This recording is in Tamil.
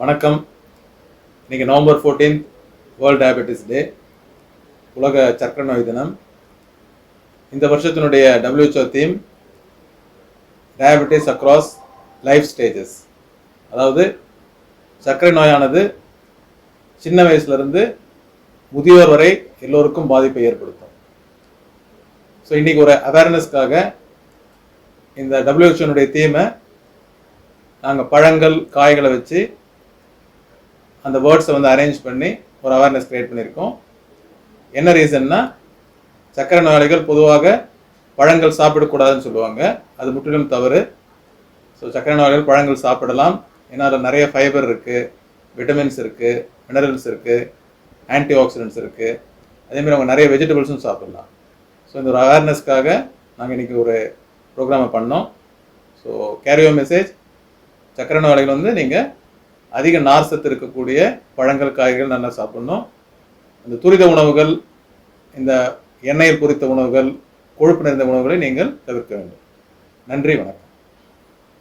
வணக்கம். இன்னைக்கு November fourteenth world diabetes day உலக சர்க்கரை நோய் தினம். இந்த வருஷத்தினுடைய WHO theme diabetes across life stages அதாவது சர்க்கரை நோயானது சின்ன வயசுலேருந்து முதியோர் வரை எல்லோருக்கும் பாதிப்பை ஏற்படுத்தும். ஸோ இன்றைக்கி ஒரு அவேர்னஸ்க்காக இந்த டபிள்யூஹெச்ஓனுடைய தீமை நாங்கள் பழங்கள் காய்களை வச்சு அந்த வேர்ட்ஸை வந்து அரேஞ்ச் பண்ணி ஒரு அவேர்னஸ் க்ரியேட் பண்ணியிருக்கோம். என்ன ரீசன்னா சர்க்கரை நோயாளிகள் பொதுவாக பழங்கள் சாப்பிடக்கூடாதுன்னு சொல்லுவாங்க. அது முற்றிலும் தவறு. ஸோ சக்கரை நோயாளிகள் பழங்கள் சாப்பிடலாம். ஏன்னா அதில் நிறைய ஃபைபர் இருக்குது விட்டமின்ஸ் இருக்குது மினரல்ஸ் இருக்குது ஆன்டி ஆக்சிடென்ட்ஸ் இருக்குது அதேமாதிரி அவங்க நிறைய வெஜிடபிள்ஸும் சாப்பிடலாம். ஸோ இந்த ஒரு அவேர்னஸ்க்காக நாங்கள் இன்றைக்கி ஒரு ப்ரோக்ராமை பண்ணோம். ஸோ கேரியோ மெசேஜ் சக்கரை நோயாளிகள் வந்து நீங்கள் அதிக நார் சத்து இருக்கக்கூடிய பழங்கள் காய்கறிகள் நல்லா சாப்பிடணும். இந்த துரித உணவுகள் இந்த எண்ணெயில் பொரித்த உணவுகள் கொழுப்பு நிறைந்த உணவுகளை நீங்கள் தவிர்க்க வேண்டும். நன்றி வணக்கம்.